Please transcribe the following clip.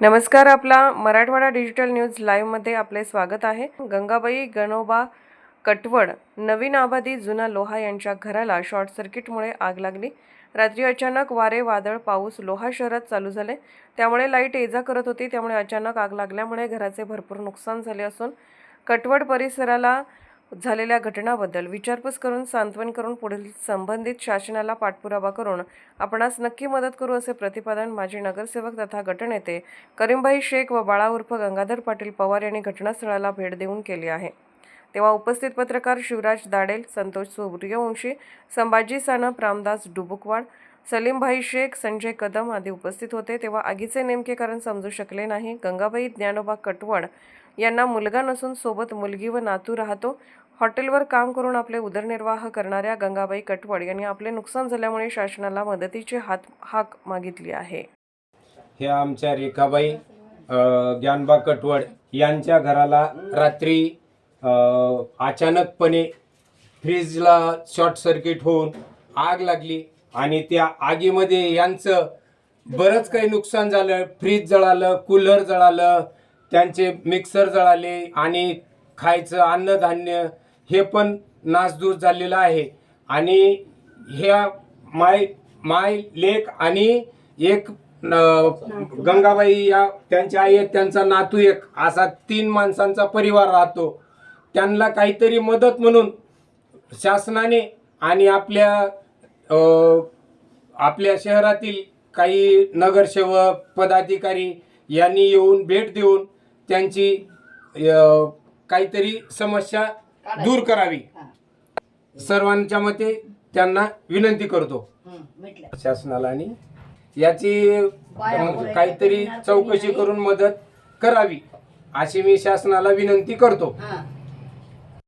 नमस्कार आपला Marathwada digital news लाईव्हमध्ये आपले स्वागत आहे. गंगाबाई गणोबा कटवड नवीन आबादी जुना लोहा यांच्या घराला शॉर्ट सर्किटमुळे आग लागली. रात्री अचानक वारे वादळ पाऊस लोहा शहरात चालू झाले. त्यामुळे लाइट ये जा करत होती. त्यामुळे अचानक आग लागल्यामुळे घराचे भरपूर नुकसान झाले असून कटवड परिसराला झालेल्या घटनाबद्दल विचारपूस करून सांत्वन करून पुढील संबंधित शासनाला पाठपुरावा करून आपणास नक्की मदत करू असे प्रतिपादन माजी नगरसेवक तथा गटनेते करीमभाई शेख व बाळा उर्फ गंगाधर पाटील पवार यांनी घटनास्थळाला भेट देऊन केली आहे. तेव्हा उपस्थित पत्रकार शिवराज दाडेल संतोष सूर्यवंशी संभाजी सानप रामदास डुबुकवाड सलीमभाई शेख संजय कदम आदी उपस्थित होते. तेव्हा आगीचे नेमके कारण समजू शकले नाही. गंगाबाई ज्ञानोबा कटवड यांना मुलगा नसून सोबत मुलगी व नातू राहतो. हॉटेलवर काम करून आपले उदरनिर्वाह करणाऱ्या गंगाबाई कटवड यांनी आपले नुकसान झाल्यामुळे शासनाला मदतीची हात हाक मागितली आहे. हे आमच्या रेखाबाई ज्ञानबा कटवड यांच्या घराला रात्री अचानकपणे फ्रीजला शॉर्ट सर्किट होऊन आग लागली. आणि त्या आगीमध्ये यांचं बरंच काही नुकसान झालं. फ्रीज जळालं कूलर जळालं त्यांचे मिक्सर जळाले आणि खायचं अन्नधान्य हे पण नासधूस झालेलं आहे. आणि ह्या माय माय लेक आणि एक गंगाबाई या त्यांच्या आई आहेत त्यांचा नातू एक असा तीन माणसांचा परिवार राहतो. त्यांना काहीतरी मदत म्हणून शासनाने आणि आपल्या आपल्या शहरातील काही नगरसेवक पदाधिकारी यांनी येऊन भेट देऊन त्यांची काहीतरी समस्या दूर करावी. सर्वांच्या मते त्यांना विनंती करतो. शासनाला आणि याची अं, काहीतरी चौकशी करून मदत करावी अशी मी शासनाला विनंती करतो.